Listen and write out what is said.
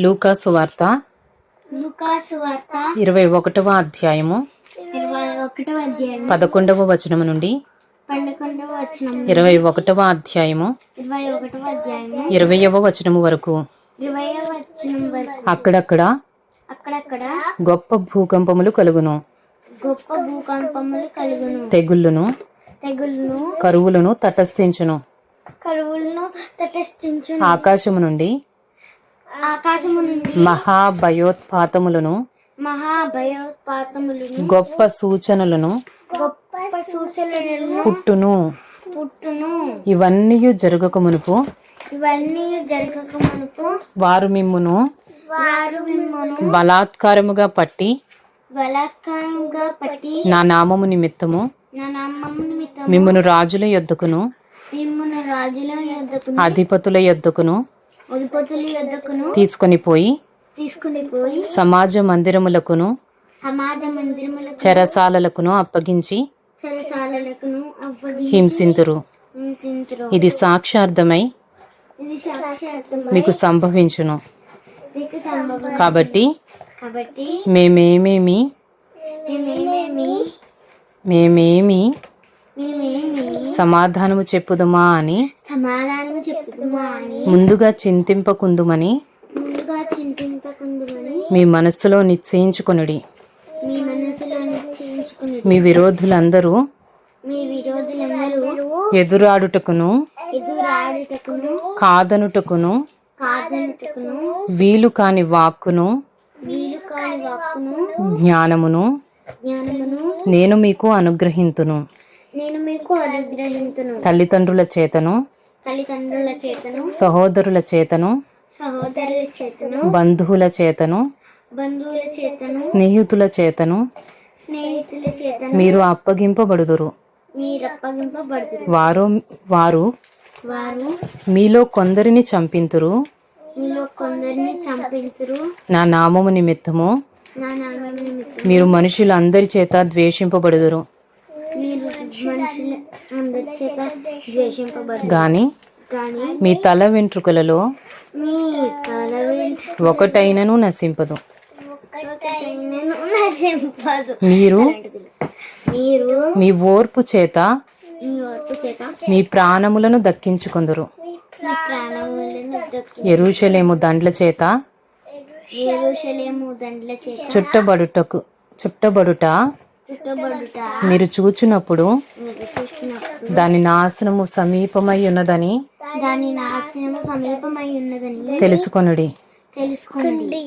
లూకాసు వార్త ఇరవై ఒకటవ అధ్యాయము పదకొండవ వచనము నుండి ఇరవై ఒకటవ అధ్యాయము ఇరవై ఒకటవ అధ్యాయము. ఇరవయవ వచనము వరకు ఇరవైవ అక్కడక్కడ గొప్ప భూకంపములు కలుగును. గొప్ప భూకంపములు కలుగును. తెగుళ్ళును కరువులను తటస్థించును. ఆకాశము నుండి మహాభయోత్పాతములను మహాభయోత్పాతములను గొప్ప సూచనలను గొప్ప సూచనలను పుట్టును. పుట్టును. ఇవన్నీ జరగక మునుపు ఇవన్నీ జరగక మనకు వారు మిమ్మును వారు మిమ్మల్ని బలాత్కారముగా పట్టి బలాత్కారంగా పట్టి నా నామము నిమిత్తము నా నామము నిమిత్తం మిమ్మును రాజుల యొద్దకును మిమ్మల్ని రాజుల యొద్దకును అధిపతుల యొద్దకును తీసుకొని పోయి తీసుకుని పోయి సమాజ మందిరములకును సమాజ మందిరములకు చెరసాలలకును అప్పగించి హింసింతురు. ఇది సాక్షార్థమై ఇది మీకు సంభవించును. మీకు కాబట్టి కాబట్టి మేమేమేమి మేమేమి మేమేమి మేమేమి సమాధానము చెప్పుదమా అని సమాధానము చెప్పుదుమా అని ముందుగా చింతింపకుందుమని ముందుగా చింతింపకుందుమని మీ మనస్సులో నిశ్చయించుకొనుడి. మీ మనసులో నిశ్చయించుకుని మీ విరోధులందరూ మీ విరోధులందరూ ఎదురాడుటకును ఎదురాడుటకును కాదనుటకును కాదనుటకును వీలు కాని వాక్కును వీలు కాని వాక్కును జ్ఞానమును జ్ఞానమును నేను మీకు అనుగ్రహింతును. నేను మీకు అనుగ్రహించును తల్లిదండ్రుల చేతను తల్లిదండ్రుల చేతను సహోదరుల చేతను సహోదరుల చేతను బంధువుల చేతను బంధువుల చేతను స్నేహితుల చేతను స్నేహితుల చేతను మీరు అప్పగింపబడుదురు. మీరు అప్పగింపబడుతురు వారు వారు వారు మీలో కొందరిని చంపింతురు. మీలో కొందరిని చంపించురు నా నామము నిమిత్తము నా నామం నిమిత్తం మీరు మనుషులందరి చేత ద్వేషింపబడుదురు. మనుషుల అందరి చేత ద్వేషింపబడు గాని కానీ మీ తల వెంట్రుకలలో మీ తల వెంట్రు ఒకటైనను నశింపదు. ఒకటైనను నశింపదు. మీరు మీరు మీ ఓర్పు చేత మీ ఓర్పు చేత మీ ప్రాణములను దక్కించుకొందురు. మీ ప్రాణములను దక్కి ఎరుషలేము దండ్ల చేత యెరూషలేము దండ్ల చేత చుట్టబడుటకు చుట్టబడుట చుట్టబడుట మీరు చూచినప్పుడు దాని నాశనము సమీపమై ఉన్నదని దాని నాశనము సమీపమై ఉన్నదని తెలుసుకొనుడి. తెలుసుకోండి